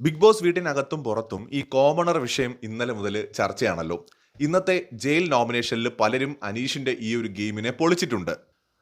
Big boss വീട്ടിനകത്തും പുറത്തും ഈ commoner വിഷയം ഇന്നലെ മുതൽ ചർച്ചയാണല്ലോ. ഇന്നത്തെ ജയിൽ നോമിനേഷനിൽ പലരും അനീഷിന്റെ ഈ ഒരു ഗെയിമിനെ പൊളിച്ചിട്ടുണ്ട്.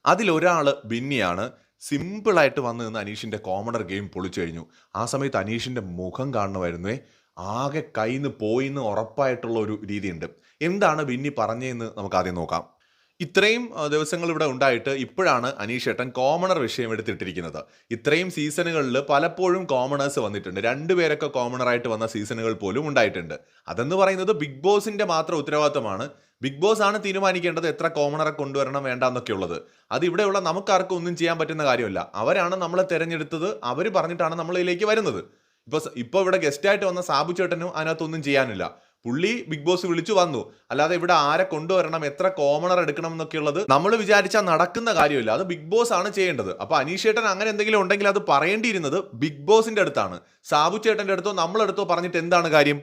അതിലൊരാൾ ബിന്നിയാണ്. സിമ്പിളായിട്ട് വന്ന് നിന്ന് അനീഷിന്റെ കോമണർ ഗെയിം പൊളിച്ചു കഴിഞ്ഞു. ആ സമയത്ത് അനീഷിന്റെ മുഖം കാണുമായിരുന്നേ ആകെ കയ്യിന്ന് പോയിന്ന് ഉറപ്പായിട്ടുള്ള ഒരു രീതിയുണ്ട്. എന്താണ് ബിന്നി പറഞ്ഞതെന്ന് നമുക്ക് ആദ്യം നോക്കാം. ഇത്രയും ദിവസങ്ങൾ ഇവിടെ ഉണ്ടായിട്ട് ഇപ്പോഴാണ് അനീഷ് ഏട്ടൻ കോമണർ വിഷയം എടുത്തിട്ടിരിക്കുന്നത്. ഇത്രയും സീസണുകളിൽ പലപ്പോഴും കോമണേഴ്സ് വന്നിട്ടുണ്ട്. രണ്ടുപേരൊക്കെ കോമണറായിട്ട് വന്ന സീസണുകൾ പോലും ഉണ്ടായിട്ടുണ്ട്. അതെന്ന് പറയുന്നത് ബിഗ് ബോസിന്റെ മാത്രം ഉത്തരവാദിത്തമാണ്. ബിഗ് ബോസ് ആണ് തീരുമാനിക്കേണ്ടത് എത്ര കോമണറെ കൊണ്ടുവരണം വേണ്ട എന്നൊക്കെ ഉള്ളത്. അത് ഇവിടെയുള്ള നമുക്കാർക്കും ഒന്നും ചെയ്യാൻ പറ്റുന്ന കാര്യമല്ല. അവരാണ് നമ്മളെ തിരഞ്ഞെടുത്തത്. അവർ പറഞ്ഞിട്ടാണ് നമ്മളിലേക്ക് വരുന്നത്. ഇപ്പൊ ഇപ്പോൾ ഇപ്പൊ ഇവിടെ ഗസ്റ്റായിട്ട് വന്ന സാബു ചേട്ടനും അതിനകത്തൊന്നും ചെയ്യാനില്ല. പുള്ളി ബിഗ് ബോസ് വിളിച്ചു വന്നു. അല്ലാതെ ഇവിടെ ആരെ കൊണ്ടുവരണം എത്ര കോമണർ എടുക്കണം എന്നൊക്കെയുള്ളത് നമ്മൾ വിചാരിച്ചാൽ നടക്കുന്ന കാര്യമില്ല. അത് ബിഗ് ബോസ് ആണ് ചെയ്യേണ്ടത്. അപ്പൊ അനീഷേട്ടൻ അങ്ങനെ എന്തെങ്കിലും ഉണ്ടെങ്കിൽ അത് പറയേണ്ടിയിരുന്നത് ബിഗ് ബോസിന്റെ അടുത്താണ്. സാബു ചേട്ടന്റെ അടുത്തോ നമ്മളെടുത്തോ പറഞ്ഞിട്ട് എന്താണ് കാര്യം?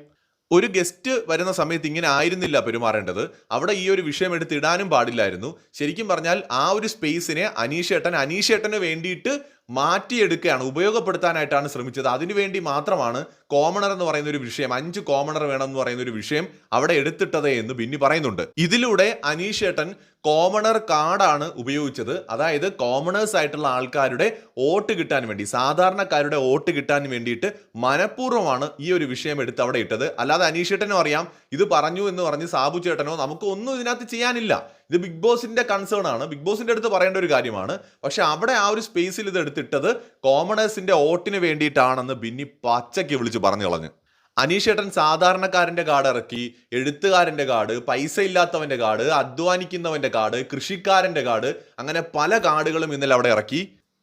ഒരു ഗസ്റ്റ് വരുന്ന സമയത്ത് ഇങ്ങനെ ആയിരുന്നില്ല പെരുമാറേണ്ടത്. അവിടെ ഈ ഒരു വിഷയം എടുത്തിടാനും പാടില്ലായിരുന്നു. ശരിക്കും പറഞ്ഞാൽ ആ ഒരു സ്പേസിനെ അനീഷേട്ടൻ അനീഷേട്ടന് വേണ്ടിയിട്ട് മാറ്റിയെടുക്കുകയാണ് ഉപയോഗപ്പെടുത്താനായിട്ടാണ് ശ്രമിച്ചത്. അതിനുവേണ്ടി മാത്രമാണ് കോമണർ എന്ന് പറയുന്ന ഒരു വിഷയം അഞ്ച് കോമണർ വേണം എന്ന് പറയുന്ന ഒരു വിഷയം അവിടെ എടുത്തിട്ടത് എന്ന് ബിന്നി പറയുന്നുണ്ട്. ഇതിലൂടെ അനീഷേട്ടൻ കോമണർ കാർഡാണ് ഉപയോഗിച്ചത്. അതായത് കോമണേഴ്സ് ആയിട്ടുള്ള ആൾക്കാരുടെ വോട്ട് കിട്ടാൻ വേണ്ടി സാധാരണക്കാരുടെ വോട്ട് കിട്ടാൻ വേണ്ടിയിട്ട് മനഃപൂർവമാണ് ഈ ഒരു വിഷയം എടുത്ത് അവിടെ ഇട്ടത്. അല്ലാതെ അനീഷേട്ടനും അറിയാം ഇത് പറഞ്ഞു എന്ന് പറഞ്ഞ് സാബു ചേട്ടനോ നമുക്ക് ഒന്നും ഇതിനകത്ത് ചെയ്യാനില്ല. ഇത് ബിഗ് ബോസിന്റെ കൺസേൺ ആണ്. ബിഗ് ബോസിന്റെ അടുത്ത് പറയേണ്ട ഒരു കാര്യമാണ്. പക്ഷെ അവിടെ ആ ഒരു സ്പേസിൽ ഇത് എടുത്തിട്ടത് കോമണേഴ്സിന്റെ വോട്ടിന് വേണ്ടിയിട്ടാണെന്ന് ബിന്നി പച്ചയ്ക്ക് വിളിച്ച് പറഞ്ഞു കളഞ്ഞു. അനീഷേട്ടൻ സാധാരണക്കാരന്റെ കാർഡ് ഇറക്കി എഴുത്തുകാരന്റെ കാർഡ് പൈസ ഇല്ലാത്തവന്റെ കാർഡ് അധ്വാനിക്കുന്നവന്റെ കാർഡ് കൃഷിക്കാരന്റെ കാർഡ് അങ്ങനെ പല കാർഡുകളും ഇന്നലെ അവിടെ ഇറക്കി.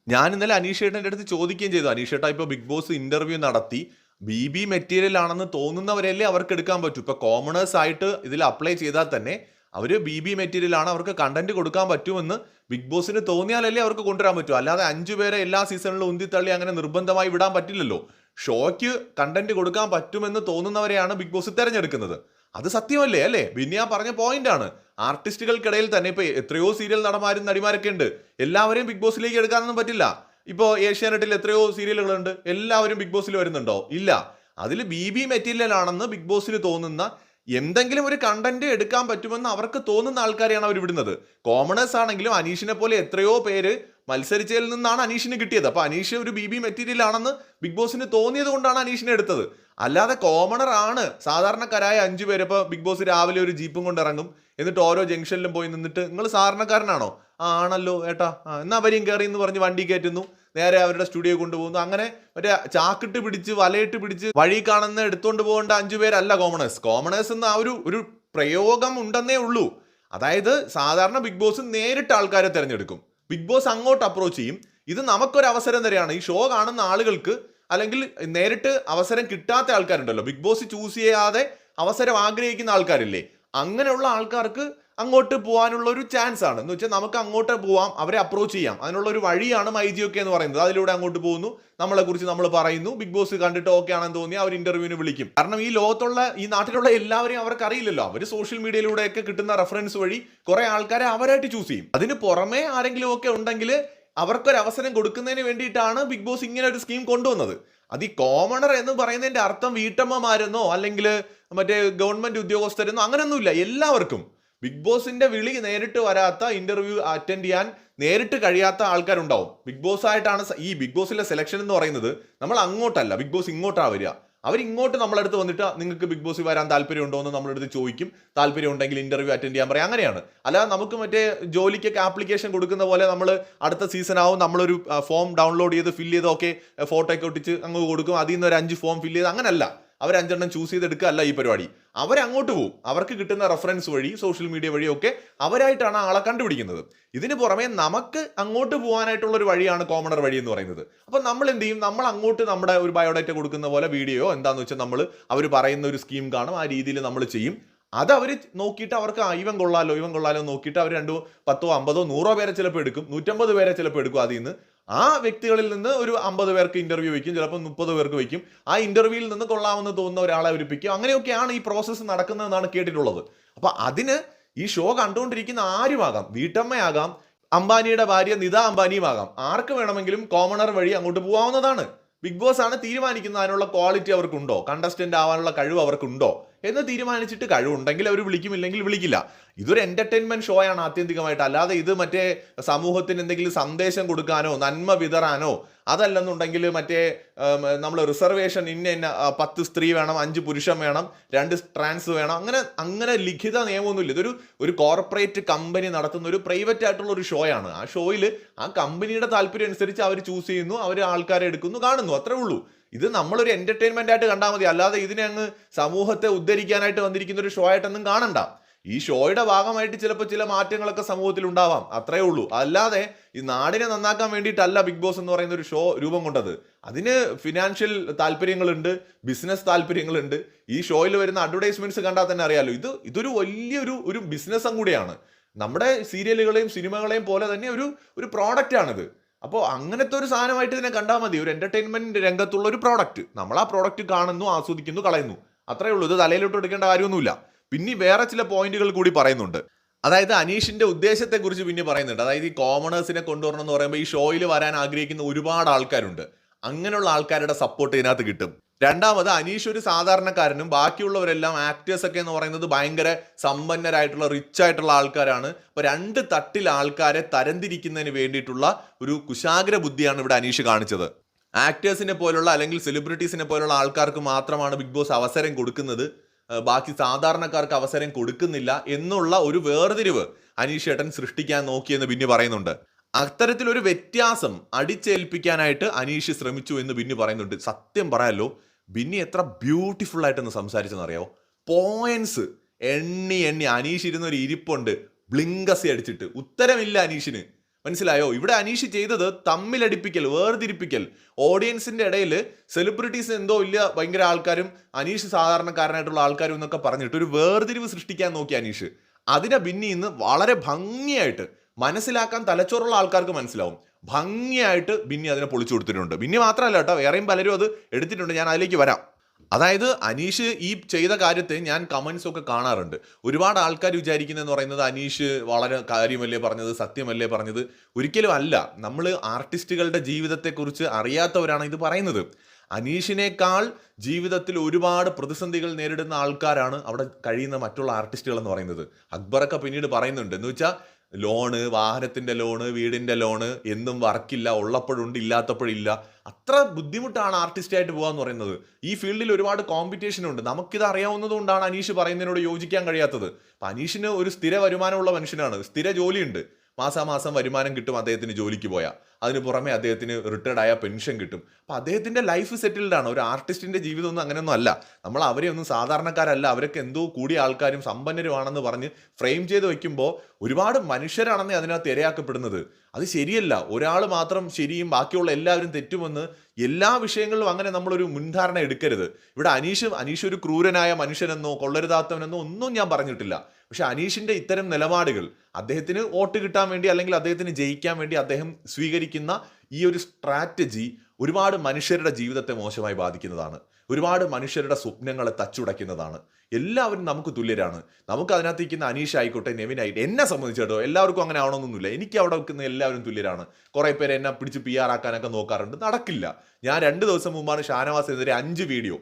ഞാൻ ഇന്നലെ അനീഷേട്ടന്റെ അടുത്ത് ചോദിക്കുകയും ചെയ്തു. അനീഷേട്ട ഇപ്പോൾ ബിഗ് ബോസ് ഇന്റർവ്യൂ നടത്തി. ബി ബി മെറ്റീരിയൽ ആണെന്ന് തോന്നുന്നവരല്ലേ അവർക്ക് എടുക്കാൻ പറ്റൂ. ഇപ്പൊ കോമണേഴ്സ് ആയിട്ട് ഇതിൽ അപ്ലൈ ചെയ്താൽ തന്നെ അവർ ബി ബി മെറ്റീരിയലാണ് അവർക്ക് കണ്ടന്റ് കൊടുക്കാൻ പറ്റുമെന്ന് ബിഗ് ബോസിന് തോന്നിയാലല്ലേ അവർക്ക് കൊണ്ടുവരാൻ പറ്റൂ. അല്ലാതെ അഞ്ചു പേരെ എല്ലാ സീസണിലും ഉന്തിത്തള്ളി അങ്ങനെ നിർബന്ധമായി വിടാൻ പറ്റില്ലല്ലോ. ഷോയ്ക്ക് കണ്ടന്റ് കൊടുക്കാൻ പറ്റുമെന്ന് തോന്നുന്നവരെയാണ് ബിഗ് ബോസ് തിരഞ്ഞെടുക്കുന്നത്. അത് സത്യമല്ലേ അല്ലേ? ഞാൻ പറഞ്ഞ പോയിന്റ് ആണ്. ആർട്ടിസ്റ്റുകൾക്കിടയിൽ തന്നെ ഇപ്പൊ എത്രയോ സീരിയൽ നടന്മാരും നടിമാരൊക്കെ ഉണ്ട്. എല്ലാവരെയും ബിഗ് ബോസിലേക്ക് എടുക്കാനൊന്നും പറ്റില്ല. ഇപ്പോ ഏഷ്യാനെറ്റിൽ എത്രയോ സീരിയലുകളുണ്ട് എല്ലാവരും ബിഗ് ബോസിൽ വരുന്നുണ്ടോ? ഇല്ല. അതിൽ ബി ബി മെറ്റീരിയൽ ആണെന്ന് ബിഗ് ബോസിൽ തോന്നുന്ന എന്തെങ്കിലും ഒരു കണ്ടന്റ് എടുക്കാൻ പറ്റുമെന്ന് അവർക്ക് തോന്നുന്ന ആൾക്കാരെയാണ് അവർ വിടുന്നത്. കോമണേഴ്സ് ആണെങ്കിലും അനീഷിനെ പോലെ എത്രയോ പേര് മത്സരിച്ചതിൽ നിന്നാണ് അനീഷിന് കിട്ടിയത്. അപ്പൊ അനീഷ് ഒരു ബി ബി മെറ്റീരിയൽ ആണെന്ന് ബിഗ് ബോസിന് തോന്നിയത് കൊണ്ടാണ് അനീഷിനെ എടുത്തത്. അല്ലാതെ കോമണർ ആണ് സാധാരണക്കാരായ അഞ്ചു പേര്. ഇപ്പൊ ബിഗ് ബോസ് രാവിലെ ഒരു ജീപ്പും കൊണ്ട് ഇറങ്ങും. എന്നിട്ട് ഓരോ ജംഗ്ഷനിലും പോയി നിന്നിട്ട് നിങ്ങൾ സാധാരണക്കാരനാണോ? ആ ആണല്ലോ ഏട്ടാ. ആ, എന്നാ അവരെയും കയറി എന്ന് പറഞ്ഞ് വണ്ടി കയറ്റുന്നു. നേരെ അവരുടെ സ്റ്റുഡിയോ കൊണ്ടുപോകുന്നു. അങ്ങനെ മറ്റേ ചാക്കിട്ട് പിടിച്ച് വലയിട്ട് പിടിച്ച് വഴി കാണുന്ന എടുത്തുകൊണ്ട് പോകേണ്ട അഞ്ചു പേരല്ല കോമണേഴ്സ് കോമണേഴ്സ് എന്ന ആ ഒരു ഒരു പ്രയോഗം ഉണ്ടെന്നേ ഉള്ളൂ. അതായത് സാധാരണ ബിഗ് ബോസ് നേരിട്ട് ആൾക്കാരെ തിരഞ്ഞെടുക്കും. ബിഗ് ബോസ് അങ്ങോട്ട് അപ്രോച്ച് ചെയ്യും. ഇത് നമുക്കൊരു അവസരം തരെയാണ് ഈ ഷോ കാണുന്ന ആളുകൾക്ക് അല്ലെങ്കിൽ നേരിട്ട് അവസരം കിട്ടാത്ത ആൾക്കാരുണ്ടല്ലോ. ബിഗ് ബോസ് ചൂസ് ചെയ്യാതെ അവസരം ആഗ്രഹിക്കുന്ന ആൾക്കാരില്ലേ? അങ്ങനെയുള്ള ആൾക്കാർക്ക് അങ്ങോട്ട് പോകാനുള്ള ഒരു ചാൻസ് ആണ്. എന്ന് വെച്ചാൽ നമുക്ക് അങ്ങോട്ട് പോവാം അവരെ അപ്രോച്ച് ചെയ്യാം. അതിനുള്ള ഒരു വഴിയാണ് മൈജി ഒക്കെ എന്ന് പറയുന്നത്. അതിലൂടെ അങ്ങോട്ട് പോകുന്നു. നമ്മളെ കുറിച്ച് നമ്മൾ പറയുന്നു. ബിഗ് ബോസ് കണ്ടിട്ട് ഓക്കെ ആണെന്ന് തോന്നി അവർ ഇന്റർവ്യൂവിന് വിളിക്കും. കാരണം ഈ ലോകത്തുള്ള ഈ നാട്ടിലുള്ള എല്ലാവരെയും അവർക്ക് അറിയില്ലല്ലോ അവർ സോഷ്യൽ മീഡിയയിലൂടെയൊക്കെ കിട്ടുന്ന റെഫറൻസ് വഴി കുറെ ആൾക്കാരെ അവരായിട്ട് ചൂസ് ചെയ്യും. അതിന് പുറമേ ആരെങ്കിലും ഒക്കെ ഉണ്ടെങ്കിൽ അവർക്കൊരു അവസരം കൊടുക്കുന്നതിന് വേണ്ടിയിട്ടാണ് ബിഗ് ബോസ് ഇങ്ങനെ ഒരു സ്കീം കൊണ്ടുവന്നത്. അത് ഈ കോമണർ എന്ന് പറയുന്നതിന്റെ അർത്ഥം വീട്ടമ്മമാരെന്നോ അല്ലെങ്കിൽ മറ്റേ ഗവൺമെന്റ് ഉദ്യോഗസ്ഥരെന്നോ അങ്ങനെയൊന്നുമില്ല എല്ലാവർക്കും. ബിഗ് ബോസിന്റെ വിളി നേരിട്ട് വരാത്ത ഇന്റർവ്യൂ അറ്റൻഡ് ചെയ്യാൻ നേരിട്ട് കഴിയാത്ത ആൾക്കാരുണ്ടാവും. ബിഗ് ബോസ് ആയിട്ടാണ് ഈ ബിഗ് ബോസിലെ സെലക്ഷൻ എന്ന് പറയുന്നത് നമ്മൾ അങ്ങോട്ടല്ല ബിഗ് ബോസ് ഇങ്ങോട്ടാണ് വരിക. അവരിങ്ങോട്ട് നമ്മളടുത്ത് വന്നിട്ട് നിങ്ങൾക്ക് ബിഗ് ബോസിൽ വരാൻ താല്പര്യമുണ്ടോ എന്ന് നമ്മളടുത്ത് ചോദിക്കും. താല്പര്യം ഉണ്ടെങ്കിൽ ഇന്റർവ്യൂ അറ്റൻഡ് ചെയ്യാൻ പറയും. അങ്ങനെയാണ്. അല്ലാതെ നമുക്ക് മറ്റേ ജോലിക്കൊക്കെ ആപ്ലിക്കേഷൻ കൊടുക്കുന്ന പോലെ നമ്മൾ അടുത്ത സീസൺ ആവും. നമ്മളൊരു ഫോം ഡൗൺലോഡ് ചെയ്ത് ഫില്ല് ചെയ്ത് ഓക്കെ ഫോട്ടോ ഒക്കെ ഒട്ടിച്ച് അങ്ങ് കൊടുക്കും. അതിൽ നിന്ന് ഒരു അഞ്ച് ഫോം ഫില്ല് ചെയ്ത് അങ്ങനല്ല. അവർ അഞ്ചെണ്ണം ചൂസ് ചെയ്തെടുക്കുകയല്ല ഈ പരിപാടി. അവരങ്ങോട്ട് പോകും അവർക്ക് കിട്ടുന്ന റെഫറൻസ് വഴി സോഷ്യൽ മീഡിയ വഴിയൊക്കെ അവരായിട്ടാണ് ആളെ കണ്ടുപിടിക്കുന്നത്. ഇതിന് പുറമെ നമുക്ക് അങ്ങോട്ട് പോകാനായിട്ടുള്ള ഒരു വഴിയാണ് കോമണർ വഴി എന്ന് പറയുന്നത്. അപ്പൊ നമ്മൾ എന്ത് ചെയ്യും? നമ്മൾ അങ്ങോട്ട് നമ്മുടെ ഒരു ബയോഡേറ്റ കൊടുക്കുന്ന പോലെ വീഡിയോ എന്താണെന്ന് വെച്ചാൽ നമ്മൾ അവർ പറയുന്ന ഒരു സ്കീം കാണും. ആ രീതിയിൽ നമ്മൾ ചെയ്യും. അത് അവർ നോക്കിയിട്ട് അവർക്ക് ഇവൻ കൊള്ളാലോ ഇവൻ കൊള്ളാലോ നോക്കിയിട്ട് അവർ രണ്ടോ പത്തോ അമ്പതോ നൂറോ പേരെ ചിലപ്പോൾ എടുക്കും. നൂറ്റമ്പത് പേരെ ചിലപ്പോൾ എടുക്കും അതിൽ നിന്ന്. ആ വ്യക്തികളിൽ നിന്ന് ഒരു അമ്പത് പേർക്ക് ഇന്റർവ്യൂ വയ്ക്കും ചിലപ്പോൾ മുപ്പത് പേർക്ക് വയ്ക്കും. ആ ഇന്റർവ്യൂവിൽ നിന്ന് കൊള്ളാമെന്ന് തോന്നുന്ന ഒരാളെ അവരിപ്പിക്കും അങ്ങനെയൊക്കെയാണ് ഈ പ്രോസസ്സ് നടക്കുന്നതെന്നാണ് കേട്ടിട്ടുള്ളത്. അപ്പൊ അതിന് ഈ ഷോ കണ്ടുകൊണ്ടിരിക്കുന്ന ആരുമാകാം? വീട്ടമ്മയാകാം അംബാനിയുടെ ഭാര്യ നിത അംബാനിയും ആകാം ആർക്ക് വേണമെങ്കിലും കോമണർ വഴി അങ്ങോട്ട് പോകാവുന്നതാണ് ബിഗ് ബോസ് ആണ് തീരുമാനിക്കുന്നത് അതിനുള്ള ക്വാളിറ്റി അവർക്കുണ്ടോ? കണ്ടസ്റ്റന്റ് ആവാനുള്ള കഴിവ് അവർക്കുണ്ടോ? എന്ന് തീരുമാനിച്ചിട്ട് കഴിവുണ്ടെങ്കിൽ അവർ വിളിക്കുമില്ലെങ്കിൽ വിളിക്കില്ല. ഇതൊരു എന്റർടൈൻമെന്റ് ഷോ ആണ് ആത്യന്തികമായിട്ട്. അല്ലാതെ ഇത് മറ്റേ സമൂഹത്തിന് എന്തെങ്കിലും സന്ദേശം കൊടുക്കാനോ നന്മ വിതറാനോ അതല്ലെന്നുണ്ടെങ്കിൽ മറ്റേ നമ്മൾ റിസർവേഷൻ ഇന്ന ഇന്ന പത്ത് സ്ത്രീ വേണം അഞ്ച് പുരുഷൻ വേണം രണ്ട് ട്രാൻസ് വേണം അങ്ങനെ അങ്ങനെ ലിഖിത നിയമമൊന്നുമില്ല. ഇതൊരു ഒരു കോർപ്പറേറ്റ് കമ്പനി നടത്തുന്ന ഒരു പ്രൈവറ്റ് ആയിട്ടുള്ള ഒരു ഷോയാണ് ആ ഷോയിൽ ആ കമ്പനിയുടെ താല്പര്യം അനുസരിച്ച് അവർ ചൂസ് ചെയ്യുന്നു അവർ ആൾക്കാരെ എടുക്കുന്നു കാണുന്നു. അത്രേ ഉള്ളൂ. ഇത് നമ്മളൊരു എന്റർടൈൻമെന്റ് ആയിട്ട് കണ്ടാൽ മതി. അല്ലാതെ ഇതിനെ അങ്ങ് സമൂഹത്തെ ഉദ്ധരിക്കാനായിട്ട് വന്നിരിക്കുന്ന ഒരു ഷോ ആയിട്ടൊന്നും കാണണ്ട. ഈ ഷോയുടെ ഭാഗമായിട്ട് ചിലപ്പോൾ ചില മാറ്റങ്ങളൊക്കെ സമൂഹത്തിൽ ഉണ്ടാവാം. അത്രയേ ഉള്ളൂ. അല്ലാതെ ഈ നാടിനെ നന്നാക്കാൻ വേണ്ടിയിട്ടല്ല ബിഗ് ബോസ് എന്ന് പറയുന്ന ഒരു ഷോ രൂപം കൊണ്ടത്. അതിന് ഫിനാൻഷ്യൽ താല്പര്യങ്ങളുണ്ട് ബിസിനസ് താല്പര്യങ്ങളുണ്ട്. ഈ ഷോയിൽ വരുന്ന അഡ്വർടൈസ്മെന്റ്സ് കണ്ടാൽ തന്നെ അറിയാലോ. ഇത് ഇതൊരു വലിയൊരു ഒരു ബിസിനസ്സും കൂടിയാണ്. നമ്മുടെ സീരിയലുകളെയും സിനിമകളെയും പോലെ തന്നെ ഒരു ഒരു പ്രോഡക്റ്റ് ആണിത്. അപ്പോൾ അങ്ങനത്തെ ഒരു സാധനമായിട്ട് ഇതിനെ കണ്ടാൽ മതി. ഒരു എന്റർടൈൻമെന്റ് രംഗത്തുള്ള ഒരു പ്രോഡക്റ്റ് നമ്മൾ ആ പ്രോഡക്റ്റ് കാണുന്നു ആസ്വദിക്കുന്നു കളയുന്നു. അത്രയേ ഉള്ളൂ. ഇത് തലയിലോട്ട് എടുക്കേണ്ട കാര്യമൊന്നുമില്ല. പിന്നെ വേറെ ചില പോയിന്റുകൾ കൂടി പറയുന്നുണ്ട്. അതായത് അനീഷിന്റെ ഉദ്ദേശത്തെക്കുറിച്ച് പിന്നെ പറയുന്നുണ്ട്. അതായത് ഈ കോമണേഴ്സിനെ കൊണ്ടുവരണം എന്ന് പറയുമ്പോൾ ഈ ഷോയിൽ വരാൻ ആഗ്രഹിക്കുന്ന ഒരുപാട് ആൾക്കാരുണ്ട്. അങ്ങനെയുള്ള ആൾക്കാരുടെ സപ്പോർട്ട് ഇതിനകത്ത് കിട്ടും. രണ്ടാമത് അനീഷ് ഒരു സാധാരണക്കാരനും ബാക്കിയുള്ളവരെല്ലാം ആക്ടേഴ്സ് ഒക്കെ എന്ന് പറയുന്നത് ഭയങ്കര സമ്പന്നരായിട്ടുള്ള റിച്ച് ആയിട്ടുള്ള ആൾക്കാരാണ്. അപ്പൊ രണ്ട് തട്ടിൽ ആൾക്കാരെ തരംതിരിക്കുന്നതിന് വേണ്ടിയിട്ടുള്ള ഒരു കുശാഗ്ര ബുദ്ധിയാണ് ഇവിടെ അനീഷ് കാണിച്ചത്. ആക്ടേഴ്സിനെ പോലുള്ള അല്ലെങ്കിൽ സെലിബ്രിറ്റീസിനെ പോലുള്ള ആൾക്കാർക്ക് മാത്രമാണ് ബിഗ് ബോസ് അവസരം കൊടുക്കുന്നത്. ബാക്കി സാധാരണക്കാർക്ക് അവസരം കൊടുക്കുന്നില്ല എന്നുള്ള ഒരു വേർതിരിവ് അനീഷ് ഏട്ടൻ സൃഷ്ടിക്കാൻ നോക്കിയെന്ന് ബിന്നി പറയുന്നുണ്ട്. അത്തരത്തിലൊരു വ്യത്യാസം അടിച്ചേൽപ്പിക്കാനായിട്ട് അനീഷ് ശ്രമിച്ചു എന്ന് ബിന്നി പറയുന്നുണ്ട്. സത്യം പറയാലോ ബിന്നി എത്ര ബ്യൂട്ടിഫുൾ ആയിട്ടൊന്ന് സംസാരിച്ചെന്നറിയാവോ പോയിന്റ്സ് എണ്ണി എണ്ണി അനീഷ് ഇരുന്ന ഒരു ഇരിപ്പുണ്ട്. ബ്ലിങ്കസി അടിച്ചിട്ട്. ഉത്തരമില്ല അനീഷിന്. മനസ്സിലായോ? ഇവിടെ അനീഷ് ചെയ്തത് തമ്മിലടിപ്പിക്കൽ വേർതിരിപ്പിക്കൽ. ഓഡിയൻസിന്റെ ഇടയിൽ സെലിബ്രിറ്റീസ് എന്തോ ഇല്ല ഭയങ്കര ആൾക്കാരും അനീഷ് സാധാരണക്കാരനായിട്ടുള്ള ആൾക്കാരും എന്നൊക്കെ പറഞ്ഞിട്ട് ഒരു വേർതിരിവ് സൃഷ്ടിക്കാൻ നോക്കി അനീഷ്. അതിനെ ബിന്നി ഇന്ന് വളരെ ഭംഗിയായിട്ട് മനസ്സിലാക്കാൻ തലച്ചോറുള്ള ആൾക്കാർക്ക് മനസ്സിലാവും. ഭംഗിയായിട്ട് ബിന്നി അതിനെ പൊളിച്ചു കൊടുത്തിട്ടുണ്ട്. ബിന്നി മാത്രമല്ല കേട്ടോ വേറെയും പലരും അത് എടുത്തിട്ടുണ്ട്. ഞാൻ അതിലേക്ക് വരാം. അതായത് അനീഷ് ഈ ചെയ്ത കാര്യത്തെ ഞാൻ കമന്റ്സ് ഒക്കെ കാണാറുണ്ട്. ഒരുപാട് ആൾക്കാർ വിചാരിക്കുന്നതെന്ന് പറയുന്നത് അനീഷ് വളരെ കാര്യമല്ലേ പറഞ്ഞത് സത്യമല്ലേ പറഞ്ഞത്? ഒരിക്കലും അല്ല. നമ്മൾ ആർട്ടിസ്റ്റുകളുടെ ജീവിതത്തെക്കുറിച്ച് അറിയാത്തവരാണ് ഇത് പറയുന്നത്. അനീഷിനേക്കാൾ ജീവിതത്തിൽ ഒരുപാട് പ്രതിസന്ധികൾ നേരിടുന്ന ആൾക്കാരാണ് അവിടെ കഴിയുന്ന മറ്റുള്ള ആർട്ടിസ്റ്റുകൾ എന്ന് പറയുന്നത്. അക്ബറൊക്കെ പിന്നീട് പറയുന്നുണ്ട്. എന്ന് വെച്ചാൽ ലോണ് വാഹനത്തിന്റെ ലോണ് വീടിന്റെ ലോണ് എന്നും വർക്കില്ല ഉള്ളപ്പോഴുണ്ട് ഇല്ലാത്തപ്പോഴില്ല. അത്ര ബുദ്ധിമുട്ടാണ് ആർട്ടിസ്റ്റായിട്ട് പോകാന്ന് പറയുന്നത്. ഈ ഫീൽഡിൽ ഒരുപാട് കോമ്പറ്റീഷൻ ഉണ്ട്. നമുക്കിത് അറിയാവുന്നത് കൊണ്ടാണ് അനീഷ് പറയുന്നതിനോട് യോജിക്കാൻ കഴിയാത്തത്. അപ്പം അനീഷിന് ഒരു സ്ഥിര വരുമാനമുള്ള മനുഷ്യനാണ്. സ്ഥിര ജോലിയുണ്ട്. മാസാമാസം വരുമാനം കിട്ടും അദ്ദേഹത്തിന് ജോലിക്ക് പോയാൽ അതിന് പുറമെ അദ്ദേഹത്തിന് റിട്ടയർഡ് ആയ പെൻഷൻ കിട്ടും. അപ്പോൾ അദ്ദേഹത്തിന്റെ ലൈഫ് സെറ്റിൽഡ് ആണ്. ഒരു ആർട്ടിസ്റ്റിന്റെ ജീവിതമൊന്നും അങ്ങനെയൊന്നും അല്ല. നമ്മൾ അവരെ ഒന്നും സാധാരണക്കാരല്ല. അവരൊക്കെ എന്തോ കൂടിയ ആൾക്കാരും സമ്പന്നരുമാണെന്ന് പറഞ്ഞ് ഫ്രെയിം ചെയ്ത് വയ്ക്കുമ്പോൾ ഒരുപാട് മനുഷ്യരാണെന്നേ അതിനകത്ത് ഇരയാക്കപ്പെടുന്നത്. അത് ശരിയല്ല. ഒരാൾ മാത്രം ശരിയും ബാക്കിയുള്ള എല്ലാവരും തെറ്റുമെന്ന് എല്ലാ വിഷയങ്ങളിലും അങ്ങനെ നമ്മളൊരു മുൻധാരണ എടുക്കരുത്. ഇവിടെ അനീഷ് അനീഷ് ഒരു ക്രൂരനായ മനുഷ്യനെന്നോ കൊള്ളരുതാത്തവനെന്നോ ഒന്നും ഞാൻ പറഞ്ഞിട്ടില്ല. പക്ഷെ അനീഷിന്റെ ഇത്തരം നിലപാടുകൾ അദ്ദേഹത്തിന് വോട്ട് കിട്ടാൻ വേണ്ടി അല്ലെങ്കിൽ അദ്ദേഹത്തിന് ജയിക്കാൻ വേണ്ടി അദ്ദേഹം സ്വീകരിക്കുന്ന ഈ ഒരു സ്ട്രാറ്റജി ഒരുപാട് മനുഷ്യരുടെ ജീവിതത്തെ മോശമായി ബാധിക്കുന്നതാണ്. ഒരുപാട് മനുഷ്യരുടെ സ്വപ്നങ്ങളെ തച്ചുടയ്ക്കുന്നതാണ്. എല്ലാവരും നമുക്ക് തുല്യരാണ്. നമുക്ക് അതിനകത്ത് ഇരിക്കുന്ന അനീഷ് ആയിക്കോട്ടെ നെവിൻ ആയിട്ട് എന്നെ സംബന്ധിച്ചിട്ടോ എല്ലാവർക്കും അങ്ങനെ ആവണമെന്നൊന്നുമില്ല. എനിക്ക് അവിടെ വെക്കുന്ന എല്ലാവരും തുല്യരാണ്. കുറേ പേര് എന്നെ പിടിച്ച് പി ആർ ആക്കാനൊക്കെ നോക്കാറുണ്ട്. നടക്കില്ല. ഞാൻ രണ്ട് ദിവസം മുമ്പാണ് ഷാനവാസിനെതിരെ അഞ്ച് വീഡിയോ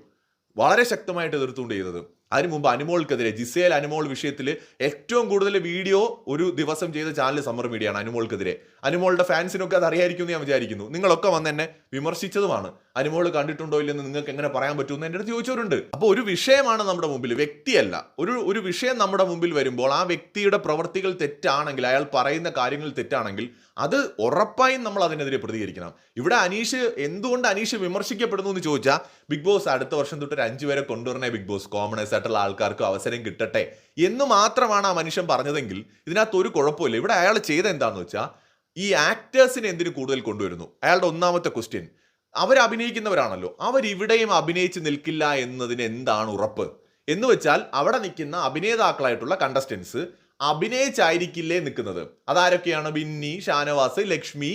വളരെ ശക്തമായിട്ട് എതിർത്തുകൊണ്ട് ചെയ്തത്. അതിന് മുമ്പ് അനുമോൾക്കെതിരെ ജിസേൽ അനുമോൾ വിഷയത്തിൽ ഏറ്റവും കൂടുതൽ വീഡിയോ ഒരു ദിവസം ചെയ്ത ചാനൽ സമ്മർ ആണ് അനുമോൾക്കെതിരെ. അനുമോളുടെ ഫാൻസിനൊക്കെ അത് അറിയായിരിക്കും എന്ന് ഞാൻ വിചാരിക്കുന്നു. നിങ്ങളൊക്കെ വന്ന് എന്നെ വിമർശിച്ചതുമാണ്. അനുമോൾ കണ്ടിട്ടുണ്ടോ ഇല്ലെന്ന് നിങ്ങൾക്ക് എങ്ങനെ പറയാൻ പറ്റുമെന്ന് എന്റെ അടുത്ത് ചോദിച്ചവരുണ്ട്. അപ്പോൾ ഒരു വിഷയമാണ് നമ്മുടെ മുമ്പിൽ വ്യക്തിയല്ല. ഒരു ഒരു വിഷയം നമ്മുടെ മുമ്പിൽ വരുമ്പോൾ ആ വ്യക്തിയുടെ പ്രവർത്തികൾ തെറ്റാണെങ്കിൽ അയാൾ പറയുന്ന കാര്യങ്ങൾ തെറ്റാണെങ്കിൽ അത് ഉറപ്പായും നമ്മൾ അതിനെതിരെ പ്രതികരിക്കണം. ഇവിടെ അനീഷ് എന്തുകൊണ്ട് അനീഷ് വിമർശിക്കപ്പെടുന്നു എന്ന് ചോദിച്ചാൽ ബിഗ് ബോസ് അടുത്ത വർഷം തൊട്ട് ഒരു അഞ്ചു പേരെ കൊണ്ടുവരണേ ബിഗ് ബോസ്. കോമണേഴ്സ് ആയിട്ടുള്ള ആൾക്കാർക്കും അവസരം കിട്ടട്ടെ എന്ന് മാത്രമാണ് ആ മനുഷ്യൻ പറഞ്ഞതെങ്കിൽ ഇതിനകത്ത് ഒരു കുഴപ്പമില്ല. ഇവിടെ അയാൾ ചെയ്ത എന്താണെന്ന് വെച്ചാൽ ഈ ആക്ടേഴ്സിനെ എന്തിനു കൂടുതൽ കൊണ്ടുവരുന്നു? അയാളുടെ ഒന്നാമത്തെ ക്വസ്റ്റ്യൻ അവർ അഭിനയിക്കുന്നവരാണല്ലോ. അവരിവിടെയും അഭിനയിച്ച് നിൽക്കില്ല എന്നതിന് എന്താണ് ഉറപ്പ്? എന്ന് വെച്ചാൽ അവിടെ നിൽക്കുന്ന അഭിനേതാക്കളായിട്ടുള്ള കണ്ടസ്റ്റൻസ് അഭിനയിച്ചായിരിക്കില്ലേ നിൽക്കുന്നത്. അതാരൊക്കെയാണ്? ബിന്നി ഷാനവാസ് ലക്ഷ്മി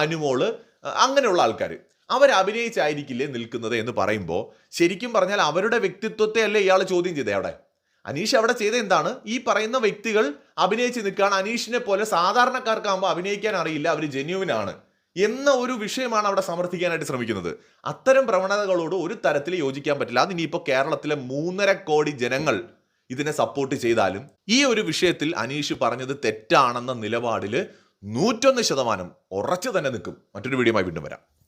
അനുമോൾ അങ്ങനെയുള്ള ആൾക്കാർ അവർ അഭിനയിച്ചായിരിക്കില്ലേ നിൽക്കുന്നത് എന്ന് പറയുമ്പോൾ ശരിക്കും പറഞ്ഞാൽ അവരുടെ വ്യക്തിത്വത്തെ അല്ലേ ഇയാൾ ചോദ്യം ചെയ്തേ അവിടെ? അനീഷ് അവിടെ ചെയ്ത എന്താണ്? ഈ പറയുന്ന വ്യക്തികൾ അഭിനയിച്ച് നിൽക്കുകയാണ്. അനീഷിനെ പോലെ സാധാരണക്കാർക്കാകുമ്പോൾ അഭിനയിക്കാൻ അറിയില്ല. അവർ ജെന്യൂവിൻ ആണ്. എന്ന ഒരു വിഷയമാണ് അവിടെ സമർത്ഥിക്കാനായിട്ട് ശ്രമിക്കുന്നത്. അത്തരം പ്രവണതകളോട് ഒരു തരത്തിൽ യോജിക്കാൻ പറ്റില്ല. അതിനിപ്പോൾ കേരളത്തിലെ മൂന്നര കോടി ജനങ്ങൾ ഇതിനെ സപ്പോർട്ട് ചെയ്താലും ഈ ഒരു വിഷയത്തിൽ അനീഷ് പറഞ്ഞത് തെറ്റാണെന്ന നിലപാടിൽ നൂറ്റൊന്ന് ശതമാനം ഉറച്ചു തന്നെ നിൽക്കും. മറ്റൊരു വീഡിയോയുമായി വീണ്ടും വരാം.